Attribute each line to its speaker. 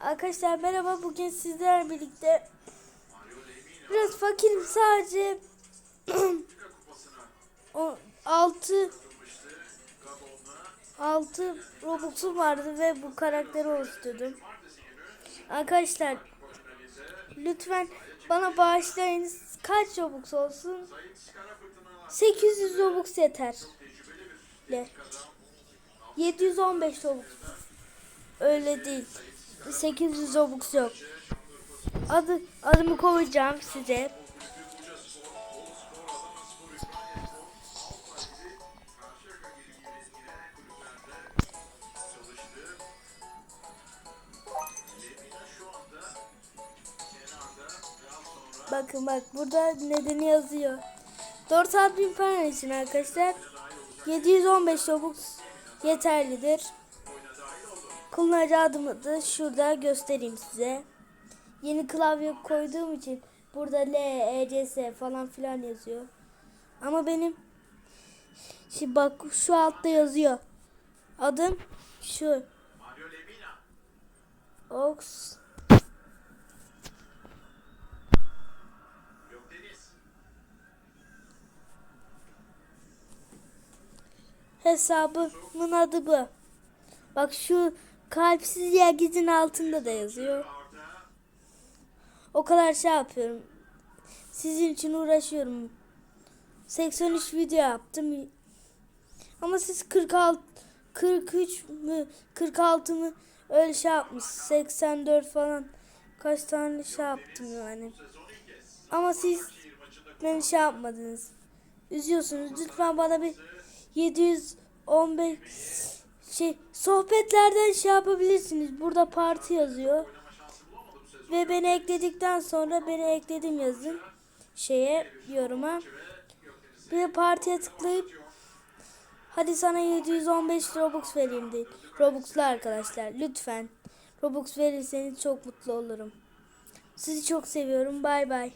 Speaker 1: Arkadaşlar merhaba bugün sizlerle birlikte biraz fakirim sadece 6 6 Robux'um vardı ve bu karakteri oluşturdum. Arkadaşlar lütfen bana bağışlayınız. Kaç Robux olsun? 800 Robux yeter. Le. 715 Robux. Öyle değil. 800 Robux yok. Adı adımı koyacağım size. Bakın bak burada nedeni yazıyor. 4 bin falan için arkadaşlar 715 Robux yeterlidir. Kullanıcı adımı da şurada göstereyim size. Yeni klavye koyduğum için burada L, E, C, S falan filan yazıyor. Ama benim şimdi bak şu altta yazıyor. Adım şu. Ox hesabımın adı bu. Bak şu kalpsiz yergizin altında da yazıyor. O kadar şey yapıyorum. Sizin için uğraşıyorum. 83 video yaptım. Ama siz 46 43 mü 46 mı öyle şey yapmış. 84 falan kaç tane şey yaptım yani. Ama siz beni şey yapmadınız. Üzüyorsunuz. Lütfen bana bir 715 şey sohbetlerden şey yapabilirsiniz. Burada parti yazıyor. Ve beni ekledikten sonra beni ekledim yazın şeye yoruma. Bir de partiye tıklayıp hadi sana 715 Robux vereyim değil. Robux'lu arkadaşlar lütfen. Robux verirseniz çok mutlu olurum. Sizi çok seviyorum. Bay bay.